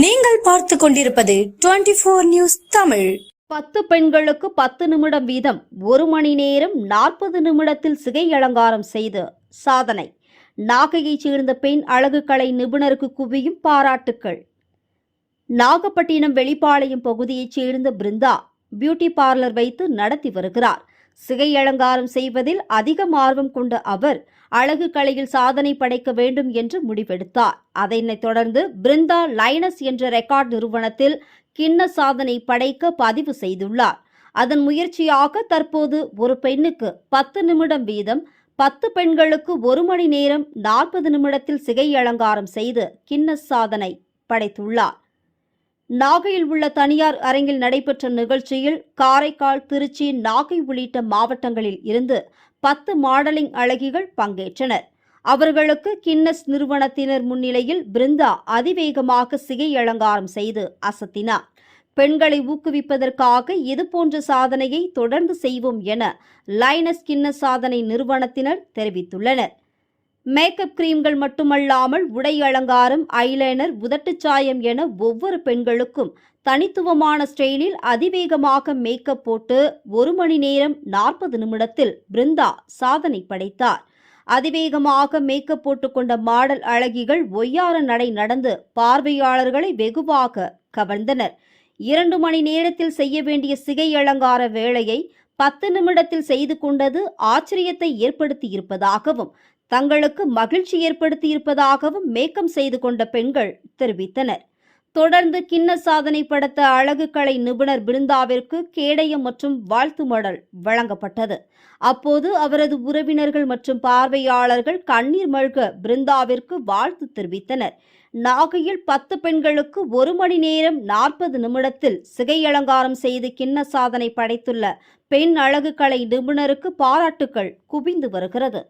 நீங்கள் பார்த்து கொண்டிருப்பது டுவெண்டி போர் நியூஸ் தமிழ். பத்து பெண்களுக்கு பத்து நிமிடம் வீதம் ஒரு மணி நேரம் நாற்பது நிமிடத்தில் சிகை அலங்காரம் செய்து சாதனை. நாகையைச் சேர்ந்த பெண் அழகுக்கலை நிபுணருக்கு குவியும் பாராட்டுக்கள். நாகப்பட்டினம் வெளிப்பாளையம் பகுதியைச் சேர்ந்த பிருந்தா பியூட்டி பார்லர் வைத்து நடத்தி வருகிறார். சிகை அலங்காரம் செய்வதில் அதிகம் ஆர்வம் கொண்ட அவர் அழகு கலையில் சாதனை படைக்க வேண்டும் என்று முடிவெடுத்தார். அதனைத் தொடர்ந்து பிருந்தா லைனஸ் என்ற ரெக்கார்ட் நிறுவனத்தில் கிண்ண சாதனை படைக்க பதிவு செய்துள்ளார். அதன் முயற்சியாக தற்போது ஒரு பெண்ணுக்கு பத்து நிமிடம் வீதம் பத்து பெண்களுக்கு ஒரு மணி நேரம் நாற்பது நிமிடத்தில் சிகை அலங்காரம் செய்து கிண்ண சாதனை படைத்துள்ளார். நாகையில் உள்ள தனியார் அரங்கில் நடைபெற்ற நிகழ்ச்சியில் காரைக்கால் திருச்சி நாகை உள்ளிட்ட மாவட்டங்களில் இருந்து பத்து மாடலிங் அழகிகள் பங்கேற்றனர். அவர்களுக்கு கின்னஸ் நிறுவனத்தினர் முன்னிலையில் பிருந்தா அதிவேகமாக சிகை அலங்காரம் செய்து அசத்தினார். பெண்களை ஊக்குவிப்பதற்காக இதுபோன்ற சாதனையை தொடர்ந்து செய்வோம் என லைனஸ் கின்னஸ் சாதனை நிறுவனத்தினர் தெரிவித்துள்ளனர். மேக்கப் கிரீம்கள் மட்டுமல்லாமல் உடை அலங்காரம் ஐலைனர் உதட்டுச்சாயம் என ஒவ்வொரு பெண்களுக்கும் தனித்துவமான ஸ்டைலில் அதிவேகமாக மேக்கப் போட்டு ஒரு மணி நேரம் நாற்பது நிமிடத்தில் பிருந்தா சாதனை படைத்தார். அதிவேகமாக மேக்கப் போட்டுக்கொண்ட மாடல் அழகிகள் ஒய்யார நடை நடந்து பார்வையாளர்களை வெகுவாக கவர்ந்தனர். இரண்டு மணி நேரத்தில் செய்ய வேண்டிய சிகை அலங்கார வேலையை பத்து நிமிடத்தில் செய்து கொண்டது ஆச்சரியத்தை ஏற்படுத்தியிருப்பதாகவும் தங்களுக்கு மகிழ்ச்சி ஏற்படுத்தியிருப்பதாகவும் மேக்கம் செய்து கொண்ட பெண்கள் தெரிவித்தனர். தொடர்ந்து கிண்ண சாதனை படைத்த அழகு கலை நிபுணர் பிருந்தாவிற்கு கேடயம் மற்றும் வாழ்த்து மடல் வழங்கப்பட்டது. அப்போது அவரது உறவினர்கள் மற்றும் பார்வையாளர்கள் கண்ணீர் மல்க பிருந்தாவிற்கு வாழ்த்து தெரிவித்தனர். நாகையில் பத்து பெண்களுக்கு ஒரு மணி நேரம் நாற்பது நிமிடத்தில் சிகை அலங்காரம் செய்து கிண்ண சாதனை படைத்துள்ள பெண் அழகு கலை நிபுணருக்கு பாராட்டுக்கள் குவிந்து வருகிறது.